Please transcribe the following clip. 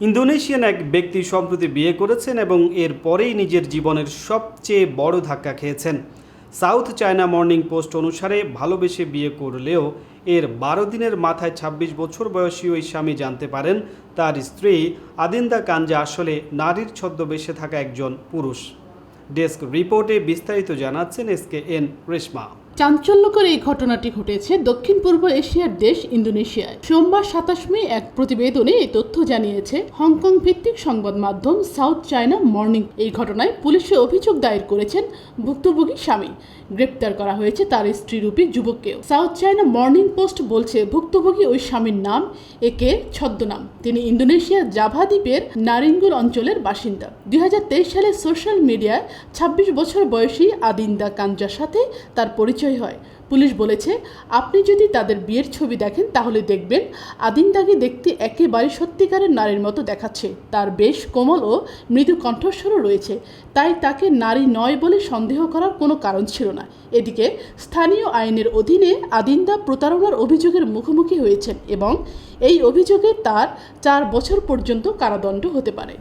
Indonesian এক ব্যক্তি সম্প্রতি বিয়ে করেছেন এবং এর পরেই নিজের জীবনের সবচেয়ে বড় ধাক্কা খেয়েছেন। সাউথ চায়না মর্নিং পোস্ট অনুসারে ভালোবেসে বিয়ে করলেও এর বারো দিনের মাথায় ২৬ বছর বয়সী ওই স্বামী জানতে পারেন, তার স্ত্রী আদিন্দা কাঞ্জা আসলে নারীর ছদ্মবেশে থাকা একজন পুরুষ। ডেস্ক রিপোর্টে বিস্তারিত জানাচ্ছেন এস কে এন রেশমা। চাঞ্চল্যকর এই ঘটনাটি ঘটেছে দক্ষিণ পূর্ব এশিয়ার দেশ ইন্দোনেশিয়ায়। সোমবার সাতাশ মে এক প্রতিবেদনে এই তথ্য জানিয়েছে, হংকং ভিত্তিক সংবাদ মাধ্যম সাউথ চায়না মর্নিং। এই ঘটনায় পুলিশে অভিযোগ দায়ের করেছেন ভুক্তভোগী স্বামী। গ্রেপ্তার করা হয়েছে তার স্ত্রীরূপী যুবককেও। সাউথ চায়না মর্নিং পোস্ট বলছে, ভুক্তভোগী ওই স্বামীর নাম, একে ছদ্মনাম। তিনি ইন্দোনেশিয়ার জাভা দ্বীপের নারিঙ্গুল অঞ্চলের বাসিন্দা। দুই হাজার তেইশ সালে সোশ্যাল মিডিয়ায় ২৬ বছর বয়সী আদিন্দা কাঞ্জার সাথে তার পরিচয় হয়। পুলিশ বলেছে, আপনি যদি তাদের বিয়ের ছবি দেখেন তাহলে দেখবেন আদিন্দাকে দেখতে একেবারে সত্যিকারের নারীর মতো দেখাচ্ছে। তার বেশ কোমল ও মৃদু কণ্ঠস্বরও রয়েছে। তাই তাকে নারী নয় বলে সন্দেহ করার কোনো কারণ ছিল না। এদিকে স্থানীয় আইনের অধীনে আদিন্দা প্রতারণার অভিযোগের মুখোমুখি হয়েছেন এবং এই অভিযোগে তার চার বছর পর্যন্ত কারাদণ্ড হতে পারে।